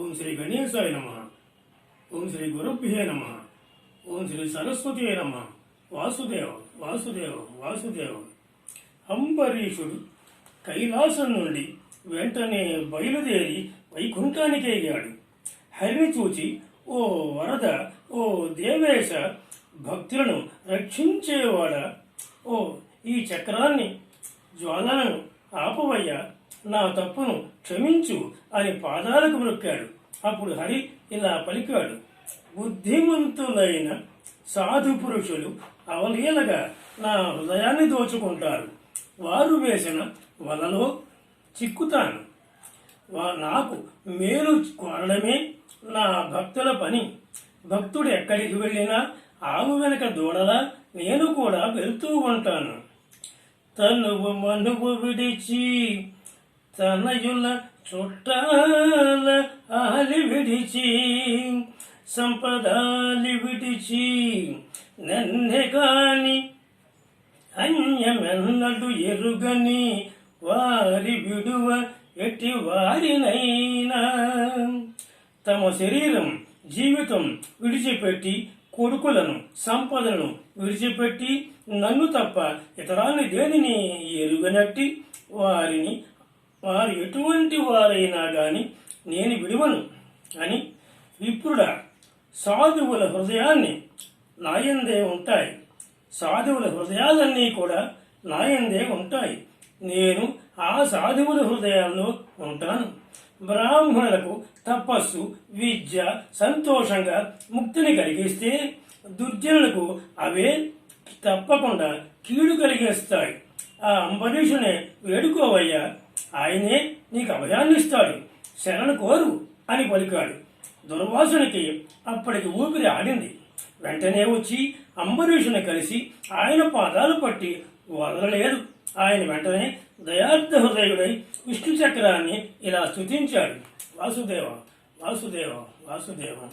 ఓం శ్రీ గణేశాయ నమ. ఓం శ్రీ గురుభ్యే నమ. ఓం శ్రీ సరస్వతి నమ. వాసుదేవ వాసుదేవ వాసుదేవ. అంబరీషుడు కైలాసం నుండి వెంటనే బయలుదేరి వైకుంఠానికి ఎగాడు హరిని చూచి ఓ వరద ఓ దేవేశ భక్తులను రక్షించేవాడ? ఓ ఈ చక్రాన్ని జ్వాలను ఆపవయ్యా. నా తప్పును క్షమించు అని పాదాలకు మొక్కాడు అప్పుడు హరి ఇలా పలికాడు. బుద్ధిమంతులైన సాధు పురుషులు అవలీలగా నా హృదయాన్ని దోచుకుంటారు. వారు వేసిన వలలో చిక్కుతాను. నాకు మేలు కోరడమే నా భక్తుల పని. భక్తుడు ఎక్కడికి వెళ్ళినా ఆవు వెనక దూడలా నేను కూడా వెళ్తూ ఉంటాను. తను మనువు విడిచి తనయుల చుట్టాల ఆలి విడిచి సంపదాలి విడిచి నన్నె కాని అన్యమెన్నడు ఎరుగని వారి విడువ ఎట్టి వారినైనా. తమ శరీరం జీవితం విడిచిపెట్టి కొడుకులను సంపదలను విడిచిపెట్టి నన్ను తప్ప ఇతరాన్ని దేనిని ఎరుగనట్టి వారిని వారు ఎటువంటి వారైనా గాని నేను విడువను అని విప్రుడా సాధువుల హృదయాన్ని నాయందే ఉంటాయి. సాధువుల హృదయాలన్నీ కూడా నాయందే ఉంటాయి. నేను ఆ సాధువుల హృదయాల్లో ఉంటాను. బ్రాహ్మణులకు తపస్సు విద్య సంతోషంగా ముక్తిని కలిగిస్తే దుర్జనులకు అవే తప్పకుండా కీడు కలిగేస్తాయి. ఆ అంబరీషునే వేడుకోవయ్యా. ఆయనే నీకు అభయాన్ని ఇస్తాడు శరణు కోరు అని పలికాడు. దుర్వాసునికి అప్పటికి ఊపిరి ఆడింది. వెంటనే వచ్చి అంబరీషుని కలిసి ఆయన పాదాలు పట్టి వదలలేదు. ఆయన వెంటనే దయార్థ హృదయుడై విష్ణు చక్రాన్ని ఇలా స్థుతించాడు వాసుదేవ వాసుదేవ వాసుదేవ.